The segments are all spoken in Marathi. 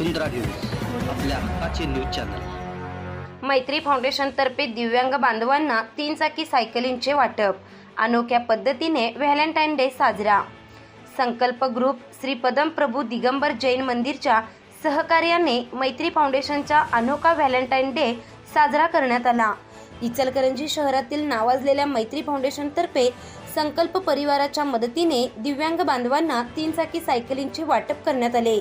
वसुंधरा न्यूज आपल्या हक्काचे न्यूज चॅनल. मैत्री फाउंडेशनतर्फे दिव्यांग बांधवांना तीन चाकी सायकलींचे वाटप. अनोख्या पद्धतीने व्हॅलेंटाईन डे साजरा. संकल्प ग्रुप श्री पदम प्रभू दिगंबर जैन मंदिरच्या सहकार्याने मैत्री फाउंडेशनचा अनोखा व्हॅलेंटाईन डे साजरा करण्यात आला. इचलकरंजी शहरातील नावाजलेल्या मैत्री फाउंडेशनतर्फे संकल्प परिवाराच्या मदतीने दिव्यांग बांधवांना तीन चाकी सायकलींचे वाटप करण्यात आले.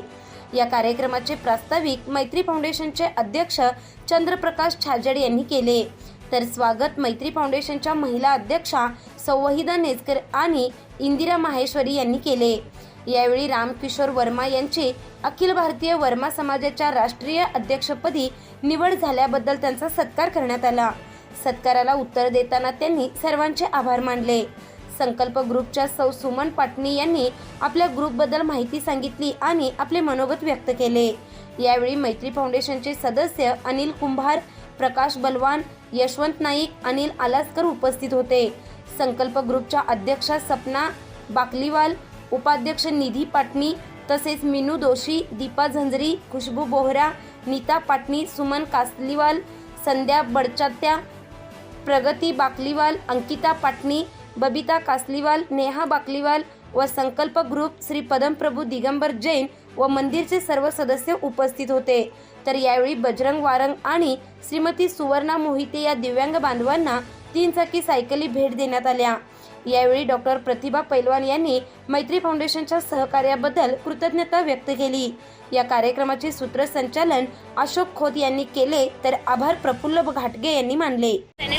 या कार्यक्रमाचे प्रास्ताविक मैत्री फाउंडेशनचे अध्यक्ष चंद्रप्रकाश छाजड यांनी केले. तर स्वागत मैत्री फाउंडेशनच्या महिला अध्यक्षा सौवहिदा नेजकर आणि इंदिरा माहेश्वरी यांनी केले. यावेळी रामकिशोर वर्मा यांची अखिल भारतीय वर्मा समाजाच्या राष्ट्रीय अध्यक्षपदी निवड झाल्याबद्दल त्यांचा सत्कार करण्यात आला. सत्काराला उत्तर देताना त्यांनी सर्वांचे आभार मानले. संकल्प ग्रुपच्या सौ सुमन पाटणी यांनी आपल्या ग्रुपबद्दल माहिती सांगितली आणि आपले मनोगत व्यक्त केले. यावेळी मैत्री फाउंडेशनचे सदस्य अनिल कुंभार प्रकाश बलवान यशवंत नाईक अनिल आलासकर उपस्थित होते. संकल्प ग्रुपच्या अध्यक्षा सपना बाकलीवाल उपाध्यक्ष निधी पाटणी तसेच मिनू दोशी दीपा झंजरी खुशबू बोहरा नीता पाटणी सुमन कासलीवाल संध्या बडचात्या प्रगती बाकलीवाल अंकिता पाटणी बबिता कासलीवाल नेहा बाकलीवाल व संकल्प ग्रुप श्री पदमप्रभू दिगंबर जैन व मंदिरचे सर्व सदस्य उपस्थित होते. तर यावेळी बजरंग वारंग आणि श्रीमती सुवर्णा मोहिते या दिव्यांग बांधवांना तीन चाकी सायकली भेट देण्यात आल्या. यावेळी डॉक्टर प्रतिभा पैलवान यांनी मैत्री फाउंडेशनच्या सहकार्याबद्दल कृतज्ञता व्यक्त केली. या कार्यक्रमाचे सूत्रसंचालन अशोक खोत यांनी केले तर आभार प्रफुल्ल घाटगे यांनी मानले.